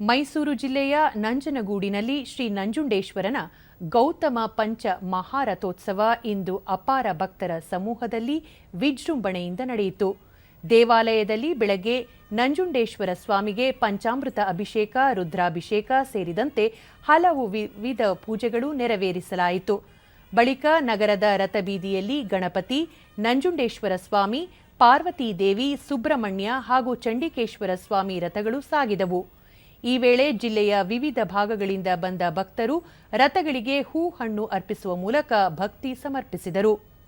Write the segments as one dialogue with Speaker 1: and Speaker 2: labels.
Speaker 1: ಮೈಸೂರು ಜಿಲ್ಲೆಯ ನಂಜನಗೂಡಿನಲ್ಲಿ ಶ್ರೀ ನಂಜುಂಡೇಶ್ವರನ ಗೌತಮ ಪಂಚ ಮಹಾರಥೋತ್ಸವ ಇಂದು ಅಪಾರ ಭಕ್ತರ ಸಮೂಹದಲ್ಲಿ ವಿಜೃಂಭಣೆಯಿಂದ ನಡೆಯಿತು. ದೇವಾಲಯದಲ್ಲಿ ಬೆಳಗ್ಗೆ ನಂಜುಂಡೇಶ್ವರ ಸ್ವಾಮಿಗೆ ಪಂಚಾಮೃತ ಅಭಿಷೇಕ, ರುದ್ರಾಭಿಷೇಕ ಸೇರಿದಂತೆ ಹಲವು ವಿವಿಧ ಪೂಜೆಗಳು ನೆರವೇರಿಸಲಾಯಿತು. ಬಳಿಕ ನಗರದ ರಥಬೀದಿಯಲ್ಲಿ ಗಣಪತಿ, ನಂಜುಂಡೇಶ್ವರ ಸ್ವಾಮಿ ಪಾರ್ವತಿ ದೇವಿ ಸುಬ್ರಹ್ಮಣ್ಯ ಹಾಗೂ ಚಂಡಿಕೇಶ್ವರ ಸ್ವಾಮಿ ರಥಗಳು ಸಾಗಿದವು. ಈ ವೇಳೆ ಜಿಲ್ಲೆಯ ವಿವಿಧ ಭಾಗಗಳಿಂದ ಬಂದ ಭಕ್ತರು ರಥಗಳಿಗೆ ಹೂ ಹಣ್ಣು ಅರ್ಪಿಸುವ ಮೂಲಕ ಭಕ್ತಿ ಸಮರ್ಪಿಸಿದರು.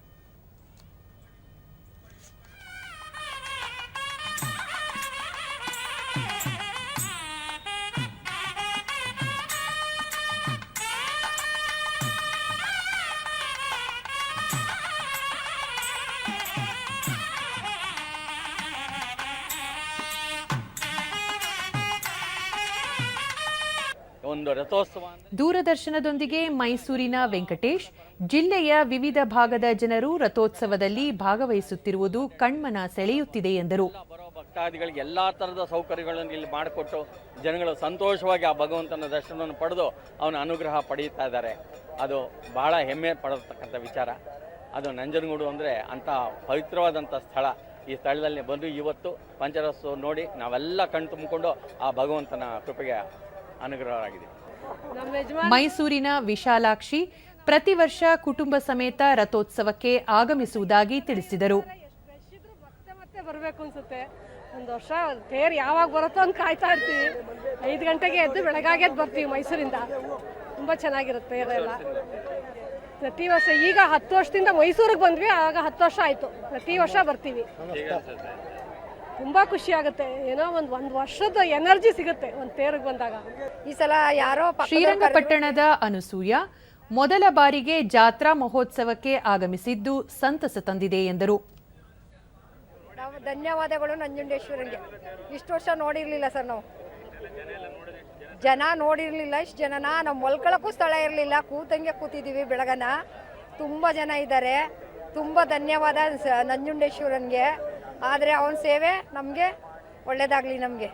Speaker 2: ಒಂದು ರಥೋತ್ಸವ
Speaker 1: ದೂರದರ್ಶನದೊಂದಿಗೆ ಮೈಸೂರಿನ ವೆಂಕಟೇಶ್ ಜಿಲ್ಲೆಯ ವಿವಿಧ ಭಾಗದ ಜನರು ರಥೋತ್ಸವದಲ್ಲಿ ಭಾಗವಹಿಸುತ್ತಿರುವುದು ಕಣ್ಮನ ಸೆಳೆಯುತ್ತಿದೆ ಎಂದರು.
Speaker 2: ಬರೋ ಭಕ್ತಾದಿಗಳಿಗೆ ಎಲ್ಲಾ ತರಹದ ಸೌಕರ್ಯಗಳನ್ನು ಇಲ್ಲಿ ಮಾಡಿಕೊಟ್ಟು ಜನಗಳು ಸಂತೋಷವಾಗಿ ಆ ಭಗವಂತನ ದರ್ಶನವನ್ನು ಪಡೆದು ಅವನ ಅನುಗ್ರಹ ಪಡೆಯುತ್ತಾ ಇದ್ದಾರೆ. ಅದು ಬಹಳ ಹೆಮ್ಮೆ ಪಡತಕ್ಕಂಥ ವಿಚಾರ. ಅದು ನಂಜನಗೂಡು ಅಂದರೆ ಅಂಥ ಪವಿತ್ರವಾದಂಥ ಸ್ಥಳ. ಈ ಸ್ಥಳದಲ್ಲಿ ಬಂದು ಇವತ್ತು ಪಂಚರಸ್ ನೋಡಿ ನಾವೆಲ್ಲ ಕಣ್ ತುಂಬಿಕೊಂಡು ಆ ಭಗವಂತನ ಕೃಪೆಗೆ ಅನುಗ್ರಹರಾಗಿದೆ
Speaker 1: ಮೈಸೂರಿನ ವಿಶಾಲಾಕ್ಷಿ ಪ್ರತಿ ವರ್ಷ ಕುಟುಂಬ ಸಮೇತ ರಥೋತ್ಸವಕ್ಕೆ ಆಗಮಿಸುವುದಾಗಿ ತಿಳಿಸಿದರು.
Speaker 3: ಎಷ್ಟಿದ್ರು ಮತ್ತೆ ಮತ್ತೆ ಬರಬೇಕು ಅನ್ಸುತ್ತೆ. ಒಂದು ವರ್ಷ ತೇರು ಯಾವಾಗ ಬರುತ್ತೋ ಅಂತ ಕಾಯ್ತಾ ಇರ್ತೀವಿ. ಐದು ಗಂಟೆಗೆ ಎದ್ದು ಬೆಳಗಾಗೆ ಎದ್ದು ಬರ್ತೀವಿ ಮೈಸೂರಿಂದ. ತುಂಬ ಚೆನ್ನಾಗಿರುತ್ತೆ ತೇರೆಲ್ಲ ಪ್ರತಿ ವರ್ಷ ಈಗ ಹತ್ತು ವರ್ಷದಿಂದ ಮೈಸೂರಿಗೆ ಬಂದ್ವಿ ಆಗ ಹತ್ತು ವರ್ಷ ಆಯಿತು. ಪ್ರತಿ ವರ್ಷ ಬರ್ತೀವಿ. ತುಂಬ ಖುಷಿ ಆಗುತ್ತೆ. ಏನೋ ಒಂದು ಒಂದು ವರ್ಷದ ಎನರ್ಜಿ ಸಿಗುತ್ತೆ ಒಂದು ತೇರಿಗೆ ಬಂದಾಗ.
Speaker 4: ಈ ಸಲ ಯಾರೋ
Speaker 1: ಶ್ರೀರಂಗಪಟ್ಟಣದ ಅನಸೂಯ ಮೊದಲ ಬಾರಿಗೆ ಜಾತ್ರಾ ಮಹೋತ್ಸವಕ್ಕೆ ಆಗಮಿಸಿದ್ದು ಸಂತಸ ತಂದಿದೆ ಎಂದರು.
Speaker 4: ನಾವು ಧನ್ಯವಾದಗಳು ನಂಜುಂಡೇಶ್ವರಂಗೆ. ಇಷ್ಟು ವರ್ಷ ನೋಡಿರಲಿಲ್ಲ ಸರ್ ನಾವು. ಜನ ನೋಡಿರಲಿಲ್ಲ ಇಷ್ಟು ಜನನ ನಾವು ಮಲ್ಕೊಳಕ್ಕೂ ಸ್ಥಳ ಇರಲಿಲ್ಲ. ಕೂತಂಗೆ ಕೂತಿದ್ದೀವಿ ಬೆಳಗನ. ತುಂಬ ಜನ ಇದ್ದಾರೆ. ತುಂಬ ಧನ್ಯವಾದ ಸ- ನಂಜುಂಡೇಶ್ವರನ್ಗೆ ಆದರೆ ಅವನ ಸೇವೆ ನಮಗೆ ಒಳ್ಳೇದಾಗಲಿ ನಮಗೆ.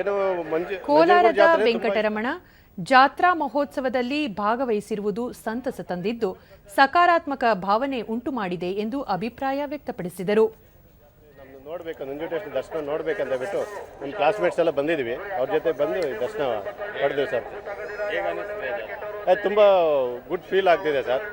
Speaker 5: ಏನು ಮಂಜು
Speaker 1: ಕೋಲಾರದ ವೆಂಕಟರಮಣ ಜಾತ್ರಾ ಮಹೋತ್ಸವದಲ್ಲಿ ಭಾಗವಹಿಸಿರುವುದು ಸಂತಸ ತಂದಿದ್ದು ಸಕಾರಾತ್ಮಕ ಭಾವನೆ ಉಂಟು ಮಾಡಿದೆ ಎಂದು ಅಭಿಪ್ರಾಯ ವ್ಯಕ್ತಪಡಿಸಿದರು.
Speaker 5: ನೋಡ್ಬೇಕು ನಂಜುಂಡೇಶ್ವರ ದರ್ಶನ ನೋಡ್ಬೇಕಂತ ಬಿಟ್ಟು ನಮ್ಮ ಕ್ಲಾಸ್ಮೇಟ್ಸ್ ಎಲ್ಲ ಬಂದಿದ್ವಿ. ಅವ್ರ ಜೊತೆ ಬಂದು ದರ್ಶನ ಪಡೆದ್ವಿ ಸರ್. ತುಂಬ ಗುಡ್ ಫೀಲ್ ಆಗ್ತಿದೆ ಸರ್.